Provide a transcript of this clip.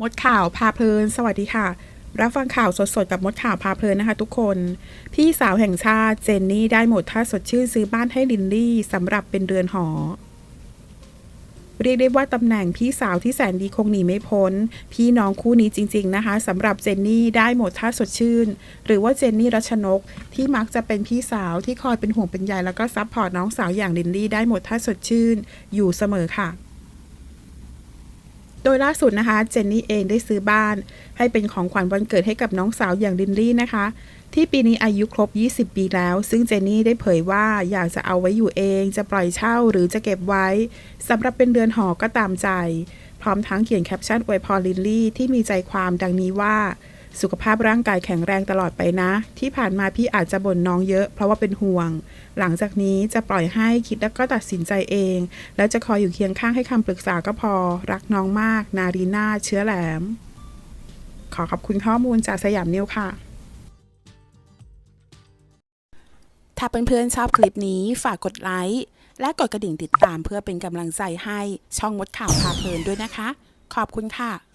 มดข่าวพาเพลิน สวัสดีค่ะ รับฟังข่าวสดๆกับมดข่าวพาเพลินนะคะทุกคน พี่สาวแห่งชาติเจนนี่ได้หมดท่าสดชื่นซื้อบ้านให้ลินลี่สำหรับเป็นเรือนหอ เรียกได้ว่าตำแหน่งพี่สาวที่แสนดีคงหนีไม่พ้น พี่น้องคู่นี้จริง ๆนะคะสำหรับเจนนี่ได้หมดท่าสดชื่น หรือว่าเจนนี่รัชนกที่มักจะเป็นพี่สาวที่คอยเป็นห่วงเป็นใยแล้วก็ซัพพอร์ตน้องสาวอย่างลินลี่ได้หมดท่าสดชื่น อยู่เสมอค่ะ โดยล่าสุดนะคะ เจนนี่เองได้ซื้อบ้าน ให้เป็นของขวัญวันเกิดให้กับน้องสาวอย่างลินลี่นะคะ ที่ปีนี้อายุครบ 20 ปีแล้ว ซึ่งเจนนี่ได้เผยว่าอยากจะเอาไว้อยู่เอง จะปล่อยเช่าหรือจะเก็บไว้สำหรับเป็นเดือนหอก็ตามใจ พร้อมทั้งเขียนแคปชั่นอวยพรลินลี่ที่มีใจความดังนี้ว่า สุขภาพร่างกายแข็งแรงตลอดไปนะ ที่ผ่านมาพี่อาจจะบ่นน้องเยอะเพราะว่าเป็นห่วง หลังจากนี้จะปล่อยให้คิดแล้วก็ตัดสินใจเอง แล้วจะคอยอยู่เคียงข้างให้คำปรึกษาก็พอ รักน้องมาก นารีนาเชื้อแหลม ขอขอบคุณข้อมูลจากสยามนิวค่ะ ถ้าเพื่อนๆชอบคลิปนี้ฝากกดไลค์และกดกระดิ่งติดตามเพื่อเป็นกำลังใจให้ช่องมดข่าวพาเพลินด้วยนะคะ ขอบคุณค่ะ